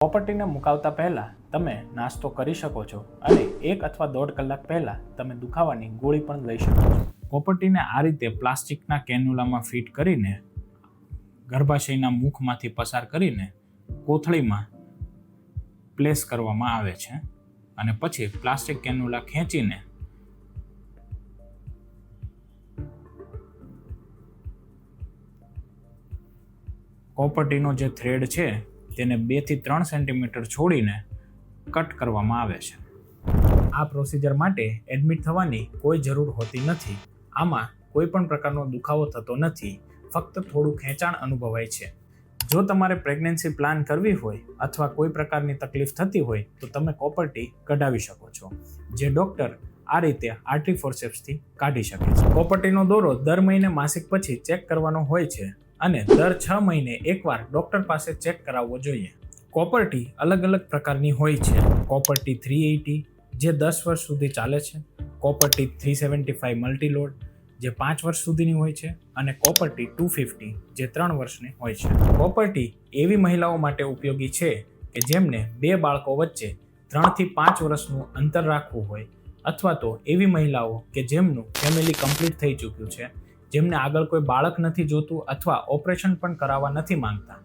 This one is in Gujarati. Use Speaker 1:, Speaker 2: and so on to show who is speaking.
Speaker 1: પ્રોપર્ટીને મુકાવતા પહેલાં તમે નાસ્તો કરી શકો છો અને એક અથવા દોઢ કલાક પહેલાં તમે દુખાવાની ગોળી પણ લઈ શકો છો. પ્રોપર્ટીને આ રીતે પ્લાસ્ટિકના કેન્યુલામાં ફિટ કરીને, ગર્ભાશયના મુખમાંથી પસાર કરીને કોથળીમાં પ્લેસ કરવામાં આવે છે અને પછી પ્લાસ્ટિક કેન્યુલા ખેંચીને કોપર્ટીનો જે થ્રેડ છે તેને બેથી ત્રણ સેન્ટીમીટર છોડીને કટ કરવામાં આવે છે. આ પ્રોસિજર માટે એડમિટ થવાની કોઈ જરૂર હોતી નથી. આમાં કોઈ પણ પ્રકારનો દુખાવો થતો નથી. ફક્ત થોડું ખેંચાણ અનુભવાય છે. જો તમારે પ્રેગ્નન્સી પ્લાન કરવી હોય અથવા કોઈ પ્રકારની તકલીફ થતી હોય, તો તમે કોપર્ટી કઢાવી શકો છો. જે ડૉક્ટર આ રીતે આર્ટી ફોર્સેપ્સથી કાઢી શકે છે. કોપર્ટીનો દોરો દર મહિને માસિક પછી ચેક કરવાનો હોય છે. અને દર છ મહિને એકવાર ડૉક્ટર પાસે ચેક કરાવવો જોઈએ. કોપર્ટી અલગ અલગ પ્રકારની હોય છે. કોપર્ટી થ્રી એટી જે દસ વર્ષ સુધી ચાલે છે. Copper T three seventy five Multiload, જે પાંચ વર્ષ સુધીની હોય છે. અને કોપર્ટી ટુ ફિફ્ટી, જે ત્રણ વર્ષની હોય છે. કોપર્ટી એવી મહિલાઓ માટે ઉપયોગી છે કે જેમને બે બાળકો વચ્ચે ત્રણથી પાંચ વર્ષનું અંતર રાખવું હોય. અથવા તો એવી મહિલાઓ કે જેમનું ફેમિલી કમ્પ્લીટ થઈ ચૂક્યું છે. જેમને આગળ કોઈ બાળક નથી જોતું અથવા ઓપરેશન પણ કરાવવા નથી માંગતા.